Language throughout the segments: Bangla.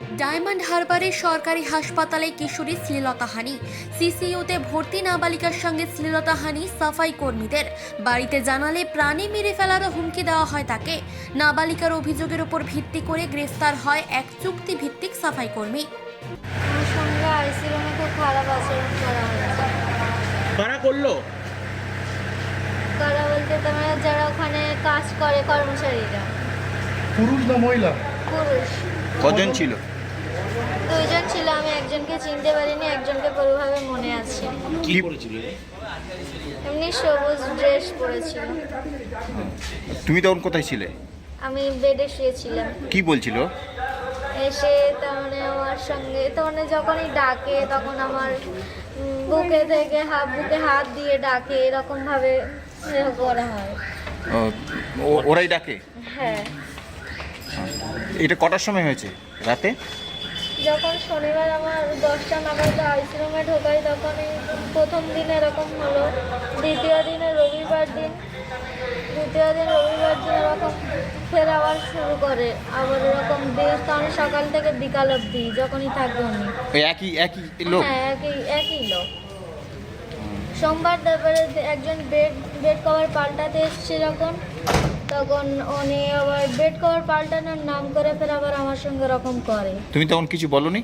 ডায়মন্ড হারবারের সরকারি হাসপাতালে কিশোরী শ্লীলতাহানি সিসিইউতে ভর্তি নাবালিকার সঙ্গে শ্লীলতাহানি সাফাই কর্মীদের। বাড়িতে জানালে প্রাণে মেরে ফেলারও হুমকি দেওয়া হয় তাকে। নাবালিকার অভিযোগের উপর ভিত্তি করে গ্রেফতার হয় এক চুক্তি ভিত্তিক সাফাই কর্মী। সঙ্গে খুব খারাপ আচরণ করা হয়েছে কারা করল? কারা বলতে তোমরা যারা ওখানে কাজ করে কর্মচারীরা। পুরুষ না মহিলা? পুরুষ। কজন ছিল? দুইজন ছিল আমি একজনকে চিনতে পারিনি একজনকে পুরোভাবে মনে আছে। কি করেছিল এমনি সবুজ ড্রেস পরেছিল। তুমি তখন কোথায় ছিলে? আমি বেডে শুয়েছিলাম। কি বলছিল? এসে তার মানে আমার সঙ্গে তো মানে যখনই ডাকে তখন আমার বুকে থেকে হাত বুকে হাত দিয়ে ডাকে এরকম ভাবে করা হয়। ওরাই ডাকে? হ্যাঁ। এটা কটার সময় হয়েছে? রাতে? যখন শনিবার আমার দশটা নাগাদ আইসিরুমে ঢোকাই তখন প্রথম দিন এরকম হলো। দ্বিতীয় দিনে রবিবার দিন দ্বিতীয় দিন রবিবার দিন এরকম ফের আবার শুরু করে। আবার এরকম বেশ তো আমি সকাল থেকে বিকাল অবধি যখনই থাকব আমি। একই একই লোক? হ্যাঁ একই একই লোক। সোমবার তারপরে একজন বেড বেড কভার পাল্টাতে এসছে যখন তখন উনি আবার বেড কভার পাল্টানোর নাম করে ফের আবার আমার সঙ্গে এরকম করে। তুমি তখন কিছু বলনি?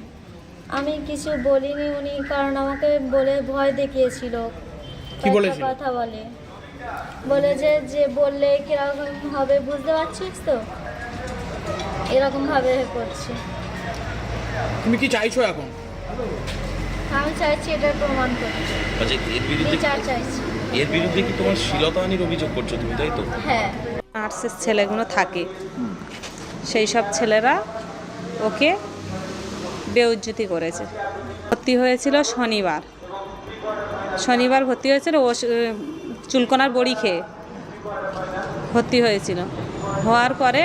আমি কিছু বলিনি উনি কারণ আমাকে বলে ভয় দেখিয়েছিল। কি বলেছিল? কথা বলে। বলে যে যে বললে কীরকম হবে বুঝতে পারছিস তো? এরকম ভাবে করছে। তুমি কি চাইছো এখন? আমি চাইছি এটা প্রমাণ করতে। আচ্ছা এর বিরুদ্ধে চাইছি। এর বিরুদ্ধে কি তোমার শ্লীলতাহানির অভিযোগ করছ তুমি তাই তো? হ্যাঁ। নার্সের ছেলেগুলো থাকে। সেই সব ছেলেরা ওকে বেউজ্জতি করেছে। ভর্তি হয়েছিল শনিবার। শনিবার ভর্তি হয়েছিল, ও চুলকোনার বড়ি খেয়ে ভর্তি হয়েছিল। হওয়ার পরে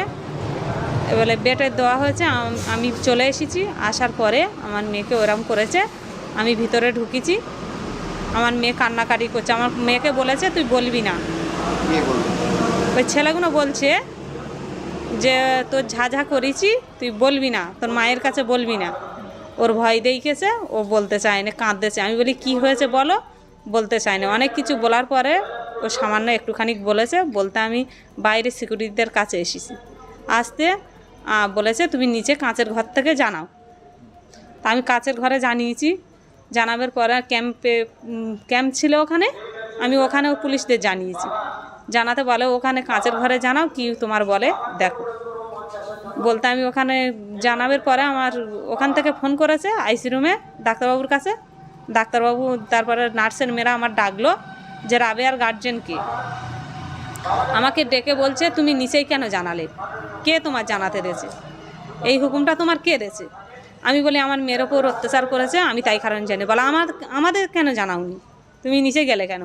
এবারে বেটে দেওয়া হয়েছে, আমি চলে এসেছি, আসার পরে আমার মেয়েকে ওরম করেছে, আমি ভিতরে ঢুকেছি। আমার মেয়ে কান্নাকাটি করছে, আমার মেয়েকে বলেছে, তুই বলবি না। ওই ছেলেগুলো বলছে যে, তোর ঝাঝা করেছি, তুই বলবি না, তোর মায়ের কাছে বলবি না। ওর ভয় দেইকেছে ও বলতে চায় না কাঁদতেছে আমি বলি, কি হয়েছে বলো? বলতে চায় না। অনেক কিছু বলার পরে ও সামান্য একটুখানি বলেছে, বলতে আমি বাইরে সিকিউরিটিদের কাছে এসেছি। আসতে বলেছে, তুমি নিচে কাঁচের ঘর থেকে জানাও। তা আমি কাঁচের ঘরে জানিয়েছি। জানাবার পরে ক্যাম্পে ক্যাম্প ছিল ওখানে, আমি ওখানেও পুলিশদের জানিয়েছি। জানাতে বলে, ওখানে কাঁচের ঘরে জানাও, কি তোমার বলে, দেখো। বলতে আমি ওখানে জানাবার পরে আমার ওখান থেকে ফোন করেছে আইসি রুমে ডাক্তারবাবুর কাছে। ডাক্তারবাবু, তারপরে নার্সের মেয়েরা আমার ডাকলো যে রাবেয়ার গার্জেনকে আমাকে ডেকে বলছে, তুমি নিচেই কেন জানালে? কে তোমার জানাতে দিয়েছে এই হুকুমটা তোমার কে দিয়েছে আমি বলি, আমার মেয়ের ওপর অত্যাচার করেছে, আমি তাই কারণ জানি। বলে, আমার, আমাদের কেন জানাওনি? তুমি নিচে গেলে কেন?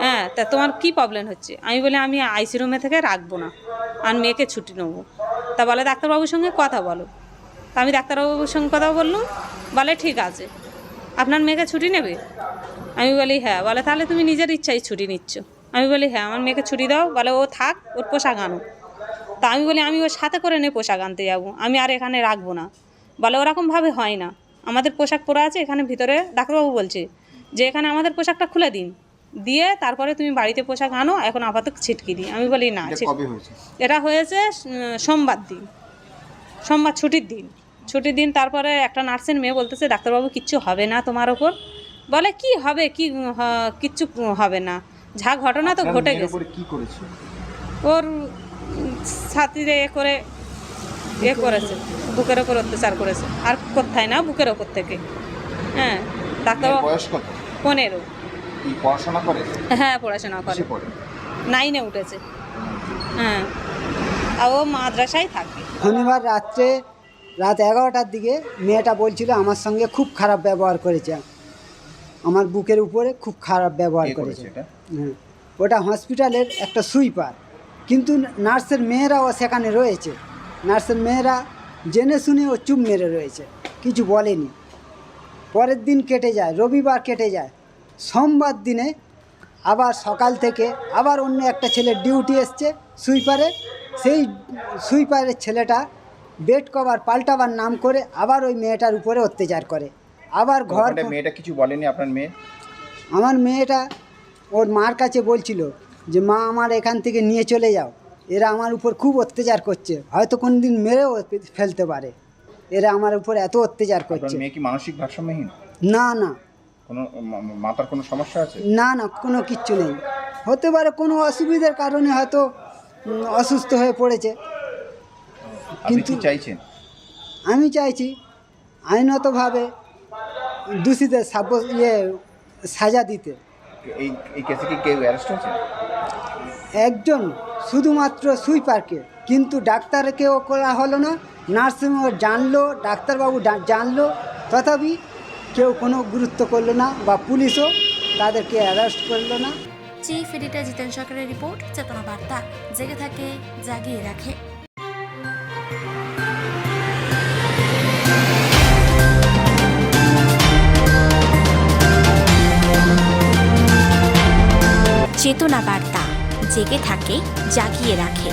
হ্যাঁ তা তোমার কি প্রবলেম হচ্ছে? আমি বলি, আমি আইসি রুমে থেকে রাখব না। আর মেয়েকে ছুটি নেব। তা বলে, ডাক্তারবাবুর সঙ্গে কথা বলো। তা আমি ডাক্তারবাবুর সঙ্গে কথা বললাম। বলে, ঠিক আছে। আপনার মেয়েকে ছুটি নেবে? আমি বলি হ্যাঁ। বলে, তাহলে তুমি নিজের ইচ্ছায় ছুটি নিচ্ছ। আমি বলি হ্যাঁ আমার মেয়েকে ছুটি দাও। বলে, ও থাক, ওর পোশাক আনো তা আমি বলি, আমি ওর সাথে করে নিয়ে পোশাক আনতে যাব। আমি আর এখানে রাখব না। বলে, ওরকমভাবে হয় না। আমাদের পোশাক পরা আছে, এখানে ভিতরে। ডাক্তারবাবু বলছে যে, এখানে আমাদের পোশাকটা খুলে দিন। দিয়ে তারপরে তুমি বাড়িতে পোশাক আনো এখন আপাতত ছিটকি দিই। আমি বলি না এটা হয়েছে? সোমবার দিন। সোমবার ছুটির দিন। ছুটির দিন তারপরে একটা নার্সের মেয়ে বলতেছে ডাক্তারবাবু কিচ্ছু হবে না তোমার ওপর। বলে কি হবে? কি কিচ্ছু হবে না। যা ঘটনা তো ঘটে গেছে। ওর ছাতিরে এ করে এ করেছে বুকের ওপর অত্যাচার করেছে। আর কোথায় না বুকের ওপর থেকে। হ্যাঁ ডাক্তারবাবু পনেরো। কি পড়াশোনা করে? হ্যাঁ পড়াশোনা করে। পড়ে? নাইনে উঠেছে। হ্যাঁ। আর ও মাদ্রাসায় থাকে শনিবার রাত্রে রাত এগারোটার দিকে মেয়েটা বলছিল আমার সঙ্গে খুব খারাপ ব্যবহার করেছে। আমার বুকের উপরে খুব খারাপ ব্যবহার করেছে করেছে। হ্যাঁ। ওটা হসপিটালের একটা সুইপার। কিন্তু নার্সের মেয়েরাও সেখানে রয়েছে। নার্সের মেয়েরা জেনে শুনে ও চুপ মেরে রয়েছে। কিছু বলেনি। পরের দিন কেটে যায় রবিবার কেটে যায়। সোমবার দিনে আবার সকাল থেকে আবার অন্য একটা ছেলে ডিউটি এসছে সুইপারে। সেই সুইপারের ছেলেটা বেড কভার পাল্টাবার নাম করে আবার ওই মেয়েটার উপরে অত্যাচার করে। আবার ঘর মেয়েটা কিছু বলেনি আপনার মেয়ে? আমার মেয়েটা ওর মার কাছে বলছিল যে মা আমার এখান থেকে নিয়ে চলে যাও। এরা আমার উপর খুব অত্যাচার করছে। হয়তো কোনো দিন মেরেও ফেলতে পারে। এরা আমার উপর এত অত্যাচার করছে। মেয়ে কি মানসিক ভারসাম্যহীন? না না। কোনো মা- মাতার কোনো সমস্যা আছে? না না কোনো কিচ্ছু নেই। হতে পারে কোনো অসুবিধার কারণে হয়তো অসুস্থ হয়ে পড়েছে। কিন্তু- চাইছেন? আমি চাইছি আইনতভাবে দোষীদের সাব্য ইয়ে সাজা দিতে। এই এই কেসে কি কেউ অ্যারেস্ট হয়েছে? একজন শুধুমাত্র সুইপারকে। কিন্তু ডাক্তারকেও করা হলো না নার্সিংহোম জানলো ডাক্তারবাবু জানলো তথাপি কেউ কোনো গুরুত্ব করল না বা পুলিশও তাদেরকে অ্যারেস্ট করল না। চিফ এডিটর জিতেন সরকারের রিপোর্ট চেতনা বার্তা জেগে থাকে জাগিয়ে রাখে চেতনা বার্তা জেগে থাকে জাগিয়ে রাখে